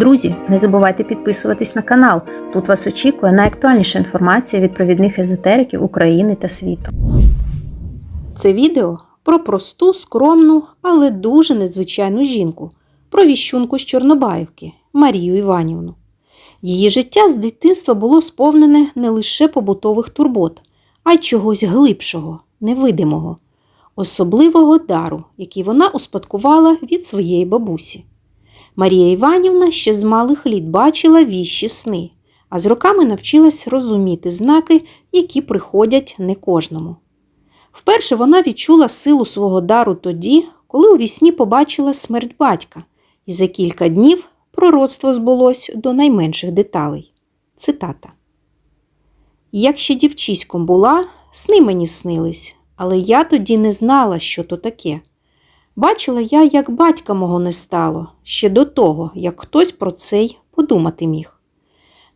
Друзі, не забувайте підписуватись на канал. Тут вас очікує найактуальніша інформація від провідних езотериків України та світу. Це відео про просту, скромну, але дуже незвичайну жінку, про віщунку з Чорнобаївки Марію Іванівну. Її життя з дитинства було сповнене не лише побутових турбот, а й чогось глибшого, невидимого, особливого дару, який вона успадкувала від своєї бабусі. Марія Іванівна ще з малих літ бачила віщі сни, а з роками навчилась розуміти знаки, які приходять не кожному. Вперше вона відчула силу свого дару тоді, коли у вісні побачила смерть батька, і за кілька днів пророцтво збулось до найменших деталей. Цитата. Як ще дівчиськом була, сни мені снились, але я тоді не знала, що то таке. Бачила я, як батька мого не стало, ще до того, як хтось про це й подумати міг.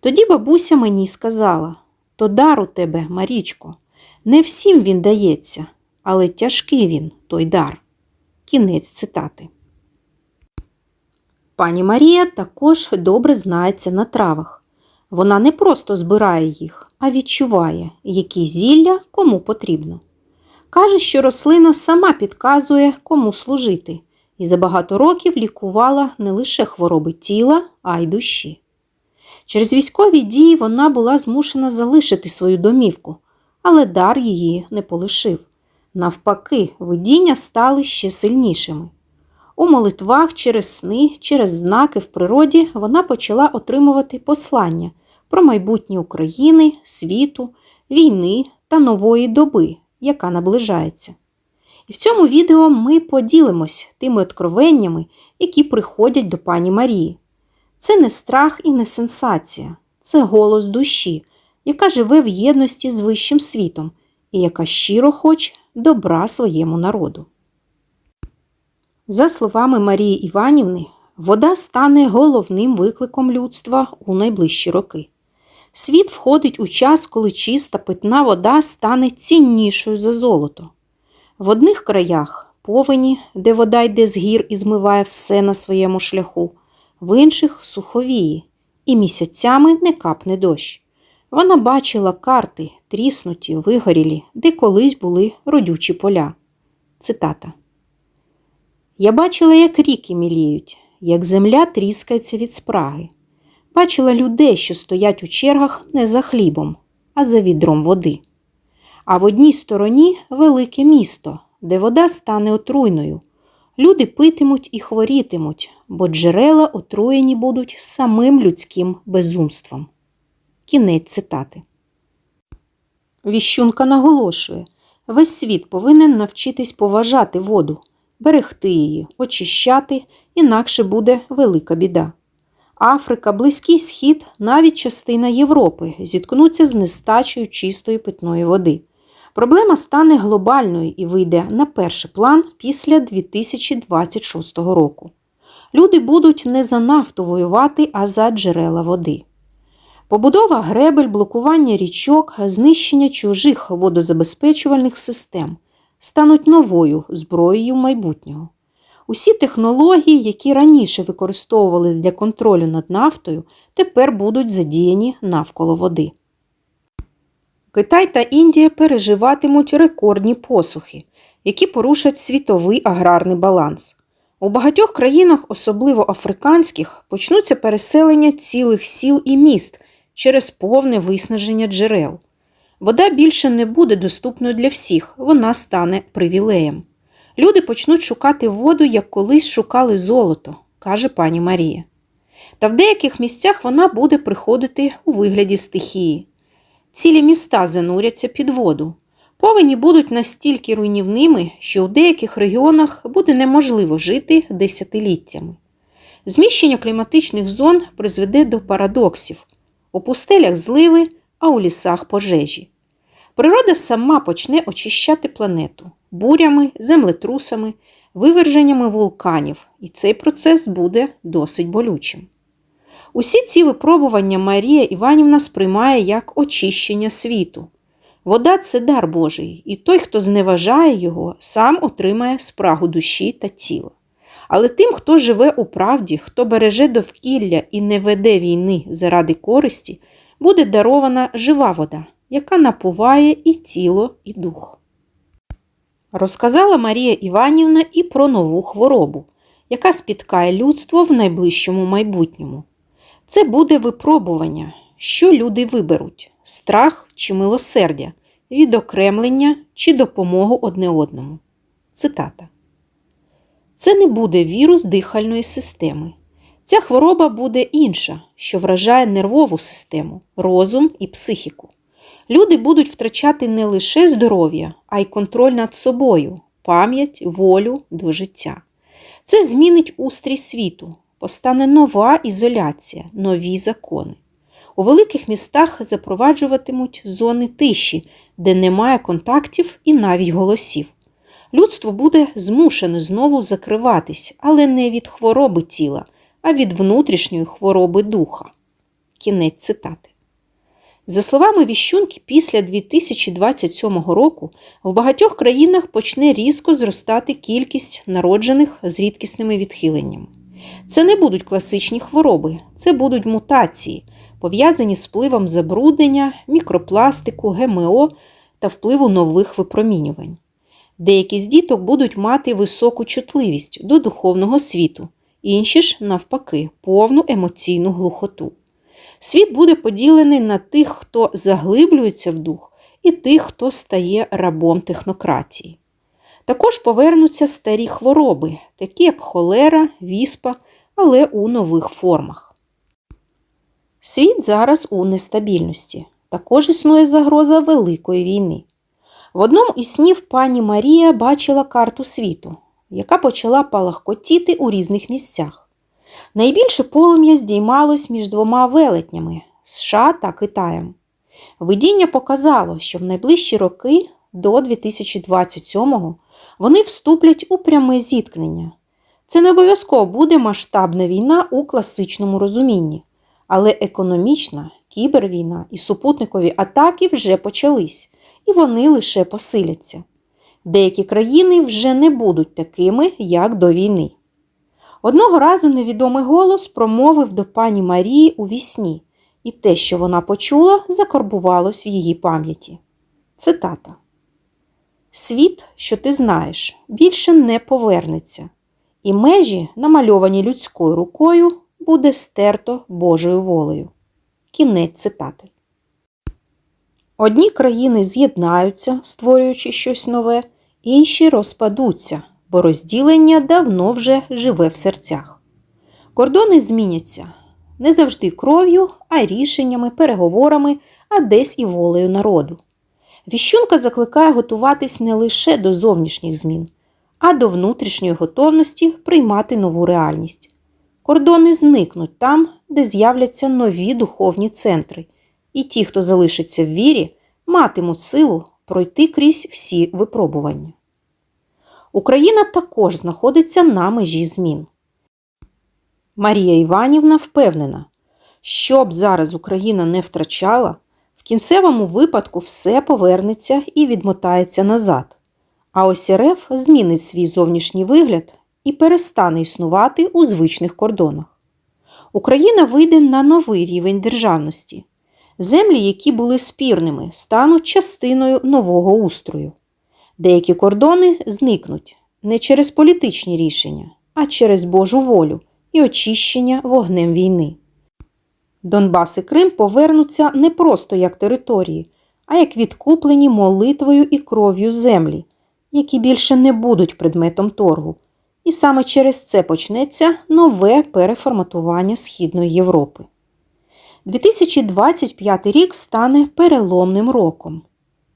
Тоді бабуся мені сказала то дар у тебе, Марічко, не всім він дається, але тяжкий він, той дар. Кінець цитати. Пані Марія також добре знається на травах. Вона не просто збирає їх, а відчуває, які зілля кому потрібно. Каже, що рослина сама підказує, кому служити, і за багато років лікувала не лише хвороби тіла, а й душі. Через військові дії вона була змушена залишити свою домівку, але дар її не полишив. Навпаки, видіння стали ще сильнішими. У молитвах через сни, через знаки в природі вона почала отримувати послання про майбутнє України, світу, війни та нової доби, яка наближається. І в цьому відео ми поділимось тими откровеннями, які приходять до пані Марії. Це не страх і не сенсація, це голос душі, яка живе в єдності з вищим світом і яка щиро хоче добра своєму народу. За словами Марії Іванівни, вода стане головним викликом людства у найближчі роки. Світ входить у час, коли чиста питна вода стане ціннішою за золото. В одних краях повені, де вода йде з гір і змиває все на своєму шляху, в інших суховії, і місяцями не капне дощ. Вона бачила карти, тріснуті, вигорілі, де колись були родючі поля. Цитата. Я бачила, як ріки міліють, як земля тріскається від спраги. Бачила людей, що стоять у чергах не за хлібом, а за відром води. А в одній стороні велике місто, де вода стане отруйною. Люди питимуть і хворітимуть, бо джерела отруєні будуть самим людським безумством. Кінець цитати. Віщунка наголошує весь світ повинен навчитись поважати воду, берегти її, очищати, інакше буде велика біда. Африка, Близький Схід, навіть частина Європи зіткнуться з нестачею чистої питної води. Проблема стане глобальною і вийде на перший план після 2026 року. Люди будуть не за нафту воювати, а за джерела води. Побудова гребель, блокування річок, знищення чужих водозабезпечувальних систем стануть новою зброєю майбутнього. Усі технології, які раніше використовувались для контролю над нафтою, тепер будуть задіяні навколо води. Китай та Індія переживатимуть рекордні посухи, які порушать світовий аграрний баланс. У багатьох країнах, особливо африканських, почнуться переселення цілих сіл і міст через повне виснаження джерел. Вода більше не буде доступною для всіх, вона стане привілеєм. Люди почнуть шукати воду, як колись шукали золото, каже пані Марія. Та в деяких місцях вона буде приходити у вигляді стихії. Цілі міста зануряться під воду. Повені будуть настільки руйнівними, що у деяких регіонах буде неможливо жити десятиліттями. Зміщення кліматичних зон призведе до парадоксів у пустелях зливи, а у лісах пожежі. Природа сама почне очищати планету бурями, землетрусами, виверженнями вулканів, і цей процес буде досить болючим. Усі ці випробування Марія Іванівна сприймає як очищення світу. Вода це дар Божий, і той, хто зневажає його, сам отримає спрагу душі та тіла. Але тим, хто живе у правді, хто береже довкілля і не веде війни заради користі, буде дарована жива вода, яка напуває і тіло, і дух. Розказала Марія Іванівна і про нову хворобу, яка спіткає людство в найближчому майбутньому. Це буде випробування, що люди виберуть страх чи милосердя, відокремлення чи допомогу одне одному. Цитата. Це не буде вірус дихальної системи. Ця хвороба буде інша, що вражає нервову систему, розум і психіку. Люди будуть втрачати не лише здоров'я, а й контроль над собою, пам'ять, волю до життя. Це змінить устрій світу, постане нова ізоляція, нові закони. У великих містах запроваджуватимуть зони тиші, де немає контактів і навіть голосів. Людство буде змушене знову закриватись, але не від хвороби тіла, а від внутрішньої хвороби духа. Кінець цитати. За словами Віщунки, після 2027 року в багатьох країнах почне різко зростати кількість народжених з рідкісними відхиленнями. Це не будуть класичні хвороби, це будуть мутації, пов'язані з впливом забруднення, мікропластику, ГМО та впливу нових випромінювань. Деякі з діток будуть мати високу чутливість до духовного світу, інші ж, навпаки, повну емоційну глухоту. Світ буде поділений на тих, хто заглиблюється в дух, і тих, хто стає рабом технократії. Також повернуться старі хвороби, такі як холера, віспа, але у нових формах. Світ зараз у нестабільності. Також існує загроза Великої війни. В одному із снів пані Марія бачила карту світу, яка почала палахкотіти у різних місцях. Найбільше полум'я здіймалось між двома велетнями США та Китаєм. Видіння показало, що в найближчі роки до 2027-го вони вступлять у пряме зіткнення. Це не обов'язково буде масштабна війна у класичному розумінні, але економічна, кібервійна і супутникові атаки вже почались, і вони лише посиляться. Деякі країни вже не будуть такими, як до війни. Одного разу невідомий голос промовив до пані Марії у вісні, і те, що вона почула, закорбувалось в її пам'яті. Цитата. Світ, що ти знаєш, більше не повернеться, і межі, намальовані людською рукою, буде стерто Божою волею. Кінець цитати. Одні країни з'єднаються, створюючи щось нове, інші розпадуться, бо розділення давно вже живе в серцях. Кордони зміняться не завжди кров'ю, а рішеннями, переговорами, а десь і волею народу. Віщунка закликає готуватись не лише до зовнішніх змін, а до внутрішньої готовності приймати нову реальність. Кордони зникнуть там, де з'являться нові духовні центри, і ті, хто залишиться в вірі, матимуть силу пройти крізь всі випробування. Україна також знаходиться на межі змін. Марія Іванівна впевнена, що б зараз Україна не втрачала, в кінцевому випадку все повернеться і відмотається назад. А ось РФ змінить свій зовнішній вигляд і перестане існувати у звичних кордонах. Україна вийде на новий рівень державності. Землі, які були спірними, стануть частиною нового устрою. Деякі кордони зникнуть не через політичні рішення, а через Божу волю і очищення вогнем війни. Донбас і Крим повернуться не просто як території, а як відкуплені молитвою і кров'ю землі, які більше не будуть предметом торгу. І саме через це почнеться нове переформатування Східної Європи. 2025 рік стане переломним роком.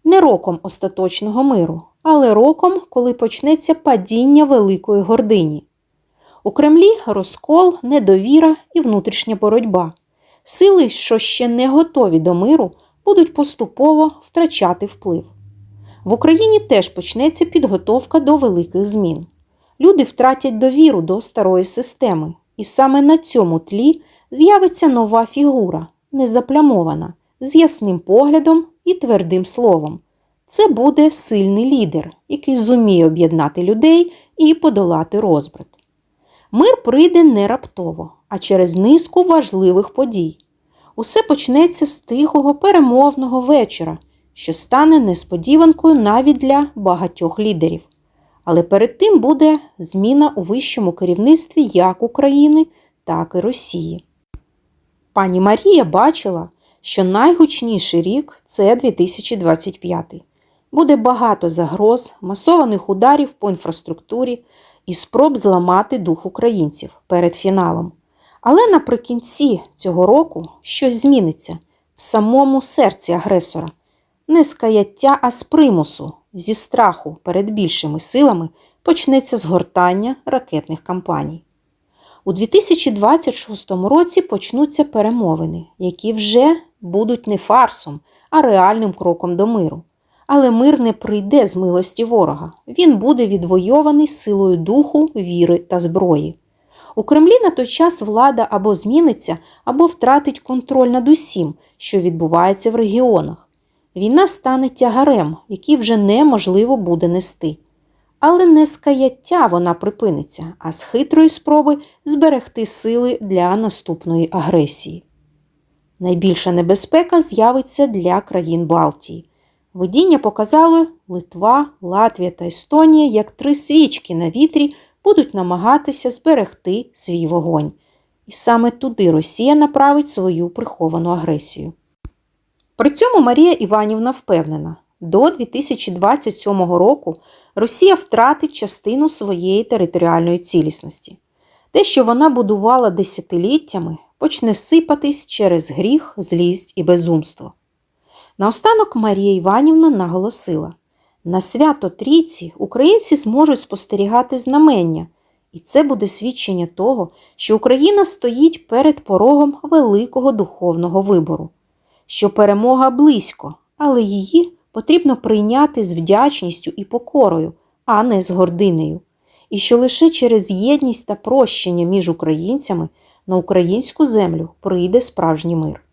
Не роком остаточного миру, але роком, коли почнеться падіння великої гордині. У Кремлі розкол, недовіра і внутрішня боротьба. Сили, що ще не готові до миру, будуть поступово втрачати вплив. В Україні теж почнеться підготовка до великих змін. Люди втратять довіру до старої системи, і саме на цьому тлі з'явиться нова фігура, незаплямована, з ясним поглядом і твердим словом. Це буде сильний лідер, який зуміє об'єднати людей і подолати розбрат. Мир прийде не раптово, а через низку важливих подій. Усе почнеться з тихого перемовного вечора, що стане несподіванкою навіть для багатьох лідерів. Але перед тим буде зміна у вищому керівництві як України, так і Росії. Пані Марія бачила, що найгучніший рік це 2025. Буде багато загроз, масованих ударів по інфраструктурі і спроб зламати дух українців перед фіналом. Але наприкінці цього року щось зміниться в самому серці агресора. Не з каяття, а з примусу, зі страху перед більшими силами почнеться згортання ракетних кампаній. У 2026 році почнуться перемовини, які вже будуть не фарсом, а реальним кроком до миру. Але мир не прийде з милості ворога. Він буде відвойований силою духу, віри та зброї. У Кремлі на той час влада або зміниться, або втратить контроль над усім, що відбувається в регіонах. Війна стане тягарем, який вже неможливо буде нести. Але не з каяття вона припиниться, а з хитрої спроби зберегти сили для наступної агресії. Найбільша небезпека з'явиться для країн Балтії. Видіння показало Литва, Латвія та Естонія як три свічки на вітрі будуть намагатися зберегти свій вогонь. І саме туди Росія направить свою приховану агресію. При цьому Марія Іванівна впевнена, до 2027 року Росія втратить частину своєї територіальної цілісності. Те, що вона будувала десятиліттями, почне сипатись через гріх, злість і безумство. Наостанок Марія Іванівна наголосила: на свято Трійці українці зможуть спостерігати знамення, і це буде свідчення того, що Україна стоїть перед порогом великого духовного вибору, що перемога близько, але її потрібно прийняти з вдячністю і покорою, а не з гординею, і що лише через єдність та прощення між українцями на українську землю прийде справжній мир.